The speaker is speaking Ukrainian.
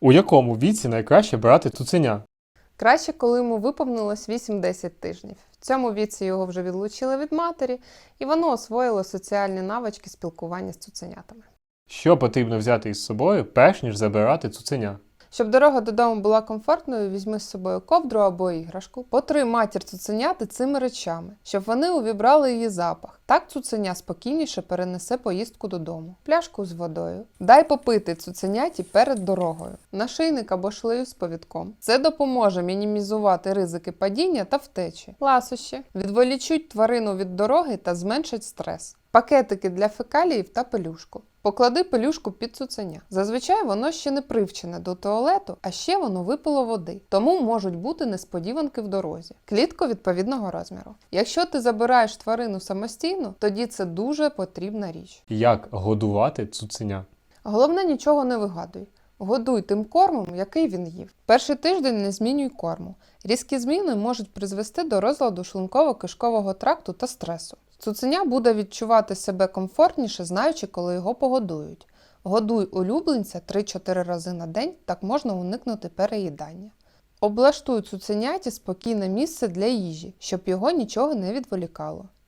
У якому віці найкраще брати цуценя? Краще, коли йому виповнилось 8-10 тижнів. В цьому віці його вже відлучили від матері, і воно освоїло соціальні навички спілкування з цуценятами. Що потрібно взяти із собою, перш ніж забирати цуценя? Щоб дорога додому була комфортною, візьми з собою ковдру або іграшку. Потри матір цуценяти цими речами, щоб вони увібрали її запах. Так цуценя спокійніше перенесе поїздку додому. Пляшку з водою. Дай попити цуценяті перед дорогою. Нашийник або шлею з повідком. Це допоможе мінімізувати ризики падіння та втечі. Ласощі відволічуть тварину від дороги та зменшать стрес. Пакетики для фекаліїв та пелюшку. Поклади пелюшку під цуценя. Зазвичай воно ще не привчене до туалету, а ще воно випило води, тому можуть бути несподіванки в дорозі. Клітку відповідного розміру. Якщо ти забираєш тварину самостійно, тоді це дуже потрібна річ. Як годувати цуценя? Головне нічого не вигадуй. Годуй тим кормом, який він їв. Перший тиждень не змінюй корму. Різкі зміни можуть призвести до розладу шлунково-кишкового тракту та стресу. Цуценя буде відчувати себе комфортніше, знаючи, коли його погодують. Годуй улюбленця 3-4 рази на день, так можна уникнути переїдання. Облаштуй цуценяті спокійне місце для їжі, щоб його нічого не відволікало.